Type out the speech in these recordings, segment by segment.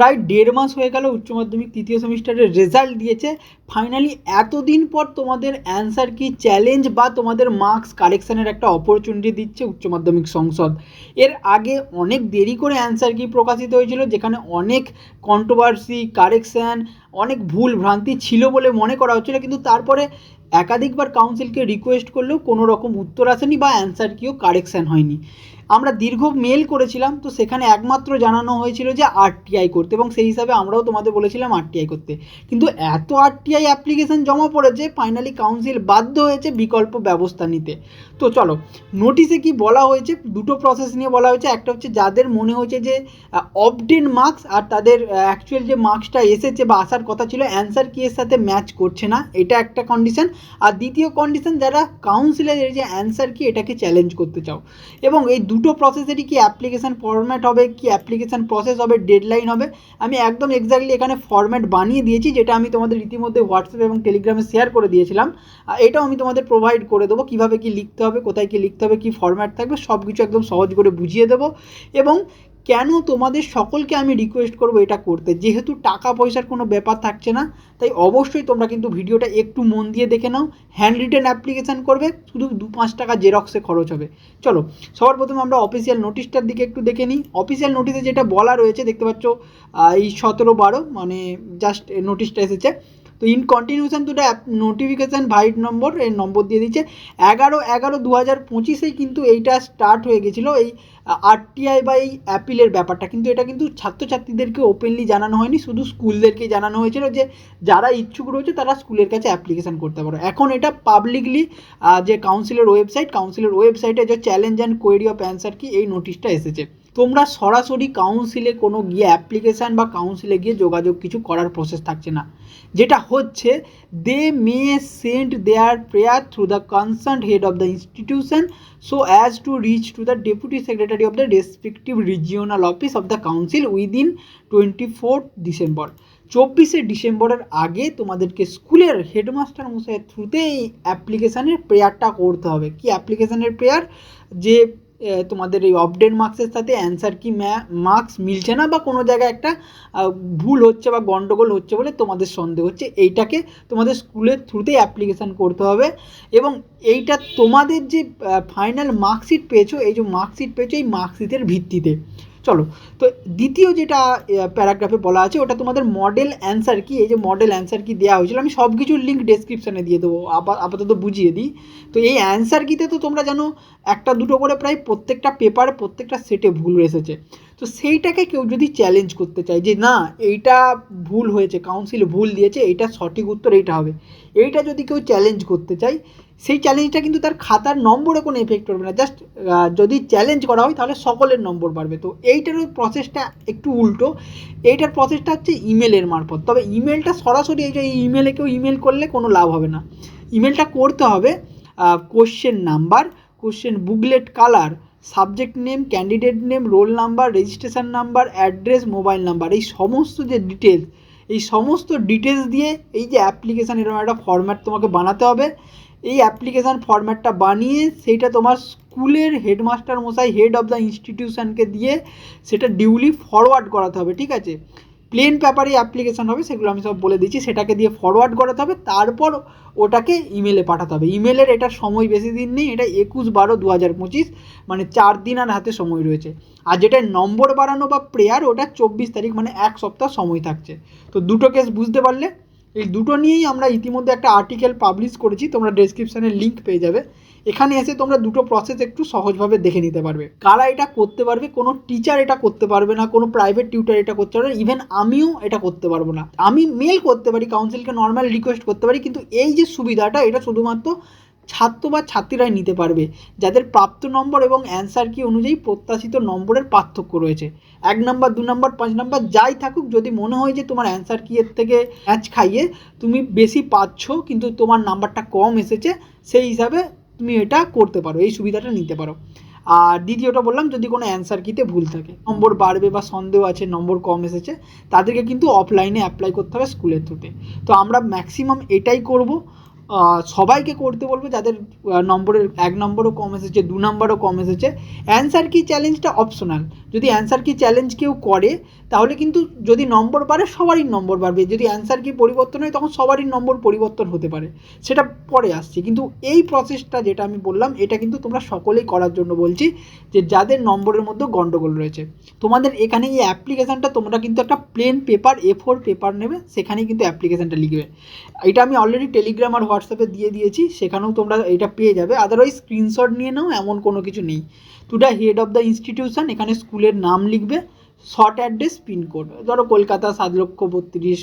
প্রায় দেড় মাস হয়ে গেল উচ্চ মাধ্যমিক তৃতীয় সেমিস্টারের রেজাল্ট দিয়েছে। ফাইনালি এতদিন পর তোমাদের অ্যান্সার কি চ্যালেঞ্জ বা তোমাদের মার্কস কারেকশানের একটা অপরচুনিটি দিচ্ছে উচ্চ মাধ্যমিক সংসদ। এর আগে অনেক দেরি করে অ্যান্সার কি প্রকাশিত হয়েছিল, যেখানে অনেক কন্ট্রোভার্সি কারেকশান অনেক ভুল ভ্রান্তি ছিল বলে মনে করা হচ্ছিল, কিন্তু তারপরে একাধিকবার কাউন্সিলকে রিকোয়েস্ট করলেও কোনো রকম উত্তর আসেনি বা অ্যান্সার কিও কারেকশান হয়নি। আমরা দীর্ঘ মেল করেছিলাম, তো সেখানে একমাত্র জানানো হয়েছিল যে আরটিআই করতে এবং সেই হিসাবে আমরাও তোমাদের বলেছিলাম আরটিআই করতে। কিন্তু এত আরটিআই অ্যাপ্লিকেশন জমা পড়েছে ফাইনালি কাউন্সিল বাধ্য হয়েছে বিকল্প ব্যবস্থা নিতে। তো চলো নোটিশে কি বলা হয়েছে? দুটো প্রসেস নিয়ে বলা হয়েছে। একটা হচ্ছে যাদের মনে হয়েছে যে অবডেন মার্কস আর তাদের অ্যাকচুয়াল যে মার্কসটা এসেছে বা আসার কথা ছিল অ্যান্সার কি এর সাথে ম্যাচ করছে না? এটা একটা কন্ডিশন আর দ্বিতীয় কন্ডিশন যারা কাউন্সিলের যে অ্যান্সার কি, এটাকে চ্যালেঞ্জ করতে চাও। এবং এই দুটো প্রসেসেরই কি অ্যাপ্লিকেশান ফরম্যাট হবে, কি অ্যাপ্লিকেশান প্রসেস হবে ডেডলাইন হবে, আমি একদম এক্স্যাক্টলি এখানে ফরম্যাট বানিয়ে দিয়েছি, যেটা আমি তোমাদের ইতিমধ্যে হোয়াটসঅ্যাপ এবং টেলিগ্রামে শেয়ার করে দিয়েছিলাম। এটাও আমি তোমাদের প্রোভাইড করে দেবো, কীভাবে কি লিখতে হবে, কোথায় কি লিখতে হবে, কি ফরম্যাট থাকবে সব কিছু একদম সহজ করে বুঝিয়ে দেবো। এবং কেন তোমাদের সকলকে আমি রিকোয়েস্ট করব এটা করতে? যেহেতু টাকা পয়সার কোনো ব্যাপার থাকছে না, তাই অবশ্যই তোমরা কিন্তু ভিডিওটা একটু মন দিয়ে দেখে নাও। হ্যান্ড রিটেন অ্যাপ্লিকেশান করবে, শুধু দু পাঁচ টাকা জেরক্সে খরচ হবে। চলো, সবার প্রথমে আমরা অফিসিয়াল নোটিশটার দিকে একটু দেখে নিই। অফিসিয়াল নোটিশে যেটা বলা রয়েছে, দেখতে পাচ্ছ এই সতেরো বারো মানে জাস্ট নোটিশটা এসেছে। তো in continuation to the notification white number এর নম্বর দিয়ে দিচ্ছে এগারো এগারো দু হাজার পঁচিশেই কিন্তু এইটা স্টার্ট হয়ে গেছিল এই আরটিআই বা এই অ্যাপিলের ব্যাপারটা। কিন্তু এটা কিন্তু ছাত্রছাত্রীদেরকে ওপেনলি জানানো হয়নি, শুধু স্কুলদেরকে জানানো হয়েছিল যে যারা ইচ্ছুক রয়েছে তারা স্কুলের কাছে অ্যাপ্লিকেশান করতে পারো। এখন এটা পাবলিকলি যে কাউন্সিলের ওয়েবসাইট কাউন্সিলের ওয়েবসাইটে যে challenge and query of answer key, এই নোটিশটা এসেছে। তোমরা সরাসরি কাউন্সিলে কোনো গিয়ে অ্যাপ্লিকেশান বা কাউন্সিলে গিয়ে যোগাযোগ কিছু করার প্রসেস থাকছে না। যেটা হচ্ছে they may send their prayer through the concern head of the institution so as to reach to the deputy secretary of the respective regional office of the council within twenty fourth December চব্বিশে ডিসেম্বরের আগে তোমাদেরকে স্কুলের headmaster মশাইয়ের থ্রুতে এই অ্যাপ্লিকেশানের প্রেয়ারটা করতে হবে। কি অ্যাপ্লিকেশানের প্রেয়ার যে তোমাদের এই অপডেট মার্কসের সাথে অ্যান্সার কি মার্কস মিলছে না বা কোনো জায়গায় একটা ভুল হচ্ছে বা গন্ডগোল হচ্ছে বলে তোমাদের সন্দেহ হচ্ছে, এইটাকে তোমাদের স্কুলের থ্রুতেই অ্যাপ্লিকেশান করতে হবে। এবং এইটা তোমাদের যে ফাইনাল মার্কশিট পেয়েছ, এই যে মার্কশিট পেয়েছ, এই মার্কশিটের ভিত্তিতে। চলো, তো দ্বিতীয় যেটা প্যারাগ্রাফে বলা আছে, ওটা তোমাদের মডেল অ্যান্সার কি? এই যে মডেল অ্যান্সার কি দেওয়া হয়েছিল, আমি সব কিছুর লিঙ্ক ডেসক্রিপশানে দিয়ে দেবো আপাতত বুঝিয়ে দিই। তো এই অ্যান্সার কিতে তো তোমরা জানো, একটা দুটো করে প্রায় প্রত্যেকটা পেপারে প্রত্যেকটা সেটে ভুল এসেছে। তো সেইটাকে কেউ যদি চ্যালেঞ্জ করতে চায় যে, না, এইটা ভুল হয়েছে কাউন্সিল ভুল দিয়েছে, এইটা সঠিক উত্তর এইটা হবে। এইটা যদি কেউ চ্যালেঞ্জ করতে চায়, সেই চ্যালেঞ্জটা কিন্তু তার খাতার নম্বরে কোনো এফেক্ট করবে না। জাস্ট যদি চ্যালেঞ্জ করা হয়, তাহলে সকলের নম্বর বাড়বে। তো এইটারও প্রসেসটা একটু উল্টো। এইটার প্রসেসটা হচ্ছে ইমেলের মারফত। তবে ইমেলটা সরাসরি এই যে ইমেলে কেউ ইমেল করলে কোনো লাভ হবে না। ইমেলটা করতে হবে question number question booklet colour subject name, candidate name, roll number, registration number, address, mobile number, এই সমস্ত যে ডিটেলস এই সমস্ত ডিটেলস দিয়ে এই যে অ্যাপ্লিকেশান এরকম একটা ফর্ম্যাট তোমাকে বানাতে হবে। এই অ্যাপ্লিকেশান ফর্ম্যাটটা বানিয়ে সেইটা তোমার স্কুলের হেডমাস্টার মশাই হেড অফ দ্য ইনস্টিটিউশনকে দিয়ে সেটা ডিউলি ফরওয়ার্ড করাতে হবে, ঠিক আছে? প্লেন পেপারে অ্যাপ্লিকেশান হবে, সেগুলো আমি সব বলে দিচ্ছি। সেটাকে দিয়ে ফরওয়ার্ড করাতে হবে, তারপর ওটাকে ইমেলে পাঠাতে হবে। ইমেলের এটা সময় বেশি দিন নেই, এটা একুশ বারো দু হাজার পঁচিশ মানে চার দিন আর হাতে সময় রয়েছে। আর যেটা নম্বর বাড়ানো বা প্রেয়ার ওটা চব্বিশ তারিখ মানে এক সপ্তাহ সময় থাকছে। তো দুটো কেস বুঝতে পারলে? এই দুটো নিয়েই আমরা ইতিমধ্যে একটা আর্টিকেল পাবলিশ করেছি, তোমরা ডেসক্রিপশানে লিঙ্ক পেয়ে যাবে। এখানে এসে তোমরা দুটো প্রসেস একটু সহজভাবে দেখে নিতে পারবে। কারা এটা করতে পারবে, কোনো টিচার এটা করতে পারবে না, কোনো প্রাইভেট টিউটার এটা করতে পারবে ইভেন আমিও এটা করতে পারব না। আমি মেল করতে পারি কাউন্সিলকে নর্মাল রিকোয়েস্ট করতে পারি, কিন্তু এই যে সুবিধাটা, এটা শুধুমাত্র ছাত্র বা ছাত্রীরাই নিতে পারবে। যাদের প্রাপ্ত নম্বর এবং অ্যান্সার কি অনুযায়ী প্রত্যাশিত নম্বরের পার্থক্য রয়েছে। এক নম্বর দু নম্বর পাঁচ নম্বর যাই থাকুক, যদি মনে হয় যে তোমার অ্যান্সার কি এর থেকে ম্যাচ খাইয়ে তুমি বেশি পাচ্ছ, কিন্তু তোমার নাম্বারটা কম এসেছে, সেই হিসাবে তুমি এটা করতে পারো, এই সুবিধাটা নিতে পারো। আর দ্বিতীয়টা বললাম, যদি কোনো অ্যান্সার কিতে ভুল থাকে, নম্বর বাড়বে বা সন্দেহ আছে, নম্বর কম এসেছে, তাদেরকে কিন্তু অফলাইনে অ্যাপ্লাই করতে হবে স্কুলের থ্রুতে তো। আমরা ম্যাক্সিমাম এটাই করব। সবাইকে করতে বলব, যাদের নম্বরের, এক নম্বরও কম এসেছে, দু নম্বরও কম এসেছে। অ্যান্সার কি চ্যালেঞ্জটা অপশনাল যদি অ্যান্সার কি চ্যালেঞ্জ কেউ করে, তাহলে কিন্তু যদি নম্বর বাড়ে, সবারই নম্বর বাড়বে। যদি অ্যান্সার কি পরিবর্তন হয়, তখন সবারই নম্বর পরিবর্তন হতে পারে। সেটা পরে আসছে। কিন্তু এই প্রসেসটা যেটা আমি বললাম, এটা কিন্তু তোমরা সকলেই করার জন্য বলছি, যে যাদের নম্বরের মধ্যে গন্ডগোল রয়েছে। তোমাদের এখানে এই অ্যাপ্লিকেশানটা তোমরা কিন্তু একটা plain paper A four paper নেবে, সেখানেই কিন্তু অ্যাপ্লিকেশানটা লিখবে। এটা আমি অলরেডি টেলিগ্রাম আর হোয়াটসঅ্যাপে দিয়ে দিয়েছি, সেখানেও তোমরা এটা পেয়ে যাবে। আদারওয়াইজ স্ক্রিনশট নিয়ে নাও, এমন কোনো কিছু নেই। To the head of the institution এখানে স্কুলের নাম লিখবে শর্ট অ্যাড্রেস পিনকোড ধরো কলকাতা সাত লক্ষ বত্রিশ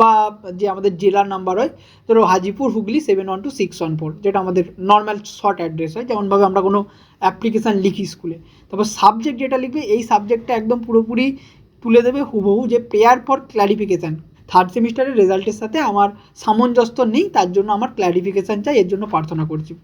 বা যে আমাদের জেলার নাম্বার হয়, ধরো Hajipur, Hooghly seven one two six one four যেটা আমাদের নর্মাল শর্ট অ্যাড্রেস হয়। যেমনভাবে আমরা কোনো অ্যাপ্লিকেশান লিখি স্কুলে। তারপর সাবজেক্ট যেটা লিখবে, এই সাবজেক্টটা একদম পুরোপুরি তুলে দেবে, হুবহু যে প্রেয়ার ফর ক্ল্যারিফিকেশান থার্ড সেমিস্টারের রেজাল্টের সাথে আমার সামঞ্জস্য নেই তার জন্য আমার ক্ল্যারিফিকেশান চাই এর জন্য প্রার্থনা করছি।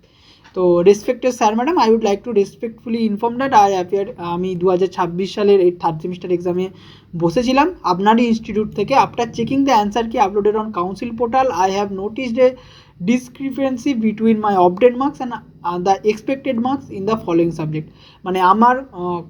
তো respected sir madam I would like to respectfully inform that I appear আমি দু হাজার ছাব্বিশ সালের এই থার্ড সেমিস্টার এক্সামে বসেছিলাম। আপনারই ইনস্টিটিউট থেকে after checking the answer key uploaded on council portal I have noticed a discrepancy between my update marks and the expected marks in the following subject মানে আমার আহ,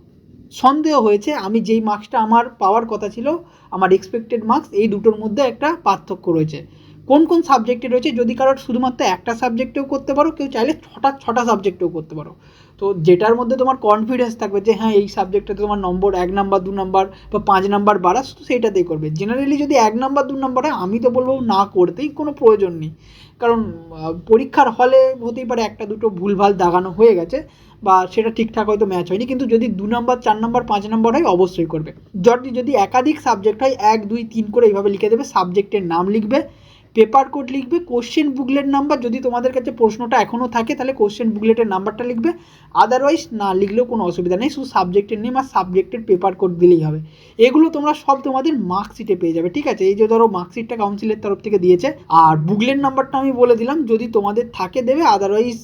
সন্দেহ হয়েছে, আমি যেই মার্কসটা আমার পাওয়ার কথা ছিল, আমার এক্সপেক্টেড মার্কস এই দুটোর মধ্যে একটা পার্থক্য রয়েছে। কোন কোন সাবজেক্টে রয়েছে, যদি কারোর শুধুমাত্র একটা সাবজেক্টেও করতে পারো, কেউ চাইলে ছটা ছটা সাবজেক্টেও করতে পারো। তো যেটার মধ্যে তোমার কনফিডেন্স থাকবে যে হ্যাঁ এই সাবজেক্টটাতে তোমার নম্বর এক নাম্বার দু নাম্বার বা পাঁচ নাম্বার বাড়াস, তো সেইটাতেই করবে। জেনারেলি যদি এক নাম্বার দু নাম্বার হয়, আমি তো বলব না করতেই কোনো প্রয়োজন নেই। কারণ পরীক্ষার হলে হতেই পারে একটা, দুটো ভুলভাল দাগানো হয়ে গেছে। বা সেটা ঠিকঠাক হয়তো ম্যাচ হয়নি, কিন্তু যদি দু নম্বর চার নম্বর পাঁচ নম্বর হয়, অবশ্যই করবে। যদি যদি একাধিক সাবজেক্ট হয়, এক, দুই, তিন করে এইভাবে লিখে দেবে সাবজেক্টের নাম লিখবে পেপার কোড লিখবে কোশ্চেন বুকলেট নাম্বার যদি তোমাদের কাছে প্রশ্নটা এখনও থাকে, তাহলে কোশ্চেন বুকলেটের নাম্বারটা লিখবে। আদারওয়াইজ না লিখলেও কোনো অসুবিধা নেই, শুধু সাবজেক্টের নেম আর সাবজেক্টের পেপার কোড দিলেই হবে। এগুলো তোমরা সব তোমাদের মার্কশিটে পেয়ে যাবে, ঠিক আছে? এই যে ধরো মার্কশিটটা কাউন্সিলের তরফ থেকে দিয়েছে, আর বুকলেট নাম্বারটা আমি বলে দিলাম, যদি তোমাদের থাকে দেবে আদারওয়াইজ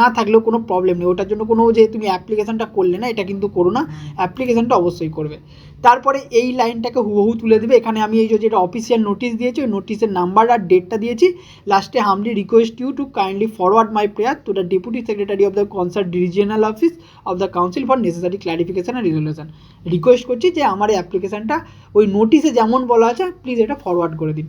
না থাকলেও কোনো প্রবলেম নেই। ওটার জন্য কোনো যে তুমি অ্যাপ্লিকেশনটা করলে না, এটা কিন্তু করো না। অ্যাপ্লিকেশনটা অবশ্যই করবে। তারপরে এই লাইনটাকে হুবহু তুলে দেবে। এখানে আমি এই যে, যেটা অফিসিয়াল নোটিশ দিয়েছি, ওই নোটিশের নাম্বার আর ডেটটা দিয়েছি। লাস্টে humbly request you to kindly forward my prayer to the deputy secretary of the concert regional office of the council for necessary clarification and resolution request করছি যে, আমার এই অ্যাপ্লিকেশনটা ওই নোটিশে যেমন বলা আছে প্লিজ এটা ফরওয়ার্ড করে দিন।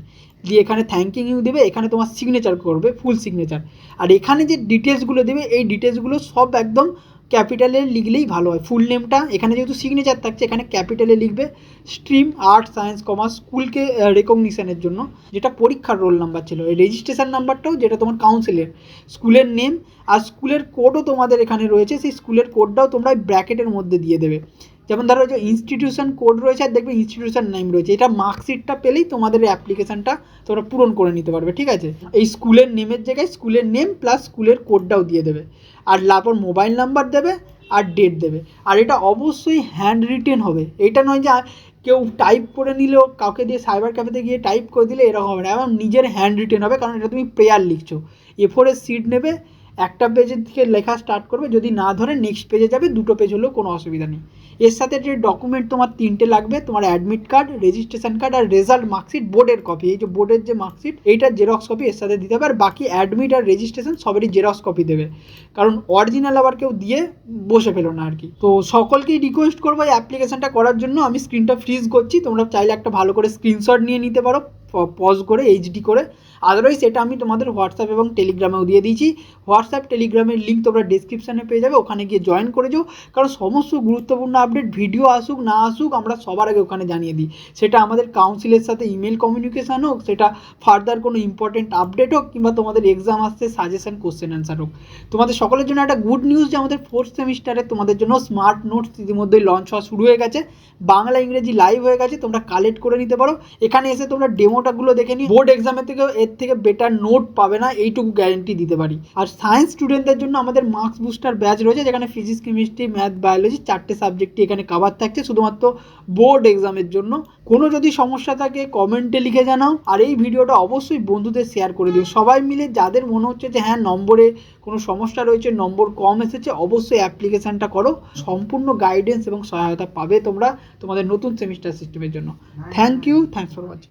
দিয়ে এখানে থ্যাঙ্কিং ইউ দেবে, এখানে তোমার সিগনেচার করবে ফুল সিগনেচার আর এখানে যে ডিটেলসগুলো দেবে, এই ডিটেলসগুলো সব একদম ক্যাপিটালে লিখলেই ভালো হয়। ফুল নেমটা এখানে যেহেতু সিগনেচার থাকছে, এখানে ক্যাপিটালে লিখবে স্ট্রিম আর্ট সায়েন্স কমার্স স্কুলকে রেকগনিশনের জন্য। যেটা পরীক্ষার রোল নাম্বার ছিল। এই রেজিস্ট্রেশন নাম্বারটাও যেটা তোমার কাউন্সিলের স্কুলের নেম আর স্কুলের কোডও তোমাদের এখানে রয়েছে। সেই স্কুলের কোডটাও তোমরা ব্র্যাকেটের মধ্যে দিয়ে দেবে। যেমন ধরো যে ইনস্টিটিউশন কোড রয়েছে আর দেখবে ইনস্টিটিউশন নেম রয়েছে, এটা মার্কশিটটা পেলেই তোমাদের অ্যাপ্লিকেশনটা তোমরা পূরণ করে নিতে পারবে, ঠিক আছে? এই স্কুলের নেমের জায়গায় স্কুলের নেম প্লাস স্কুলের কোডটাও দিয়ে দেবে। আর তারপর মোবাইল নাম্বার দেবে আর ডেট দেবে। আর এটা অবশ্যই হ্যান্ড রিটেন হবে। এটা নয় যে কেউ টাইপ করে নিলেও কাউকে দিয়ে সাইবার ক্যাফেতে গিয়ে টাইপ করে দিলে এরকম হবে না। এবং নিজের হ্যান্ড রিটেন হবে, কারণ এটা তুমি প্রেয়ার লিখছো। এ ফোরের সিট নেবে, একটা পেজের থেকে লেখা স্টার্ট করবে, যদি না ধরে নেক্সট পেজে যাবে, দুটো পেজ হলেও কোনো অসুবিধা নেই। এর সাথে যে ডকুমেন্ট তোমার তিনটে লাগবে, তোমার অ্যাডমিট কার্ড রেজিস্ট্রেশন কার্ড আর রেজাল্ট মার্কশিট বোর্ডের কপি এই যে বোর্ডের যে মার্কশিট এইটার জেরক্স কপি এর সাথে দিতে হবে আর বাকি অ্যাডমিট আর রেজিস্ট্রেশন সবেরই জেরক্স কপি দেবে। কারণ অরিজিনাল আবার কেউ দিয়ে বসে ফেলো না আর কি। তো সকলকেই রিকোয়েস্ট করব এই অ্যাপ্লিকেশনটা করার জন্য। আমি স্ক্রিনটা ফ্রিজ করছি, তোমরা চাইলে একটা ভালো করে স্ক্রিনশট নিয়ে নিতে পারো। পজ করে এইচডি করে। আদারওয়াইজ এটা আমি তোমাদের হোয়াটসঅ্যাপ এবং টেলিগ্রামেও দিয়ে দিয়েছি। হোয়াটসঅ্যাপ টেলিগ্রামের লিঙ্ক তোমরা ডিসক্রিপশানে পেয়ে যাবে। ওখানে গিয়ে জয়েন করে যাও। কারণ সমস্ত গুরুত্বপূর্ণ আপডেট ভিডিও আসুক, না আসুক, আমরা সবার আগে ওখানে জানিয়ে দিই। সেটা আমাদের কাউন্সিলের সাথে ইমেল কমিউনিকেশান হোক, সেটা ফার্দার কোনো ইম্পর্টেন্ট আপডেট হোক, কিংবা তোমাদের এক্সাম আসছে সাজেশন কোশ্চেন অ্যান্সার হোক। তোমাদের সকলের জন্য একটা গুড নিউজ যে, আমাদের ফোর্থ সেমিস্টারে তোমাদের জন্য স্মার্ট নোটস ইতিমধ্যেই লঞ্চ হওয়া শুরু হয়ে গেছে। বাংলা ইংরেজি লাইভ হয়ে গেছে, তোমরা কালেক্ট করে নিতে পারো। এখানে এসে তোমরা ডেমোটাগুলো দেখে নিই বোর্ড এক্সামের থেকেও এর থেকে বেটার নোট পাবে না এইটুকু গ্যারেন্টি দিতে পারি। আর সায়েন্স স্টুডেন্টদের জন্য আমাদের মার্কস বুস্টার ব্যাচ রয়েছে যেখানে ফিজিক্স কেমিস্ট্রি ম্যাথ বায়োলজি চারটে সাবজেক্টই এখানে কাভার থাকছে শুধুমাত্র বোর্ড এক্সামের জন্য। কোনো যদি সমস্যা থাকে কমেন্টে লিখে জানাও আর এই ভিডিওটা অবশ্যই বন্ধুদের শেয়ার করে দিও। সবাই মিলে যাদের মনে হচ্ছে যে হ্যাঁ নম্বরে কোনো সমস্যা রয়েছে নম্বর কম এসেছে অবশ্যই অ্যাপ্লিকেশানটা করো। সম্পূর্ণ গাইডেন্স এবং সহায়তা পাবে তোমরা তোমাদের নতুন সেমিস্টার সিস্টেমের জন্য। Thank you thanks for watching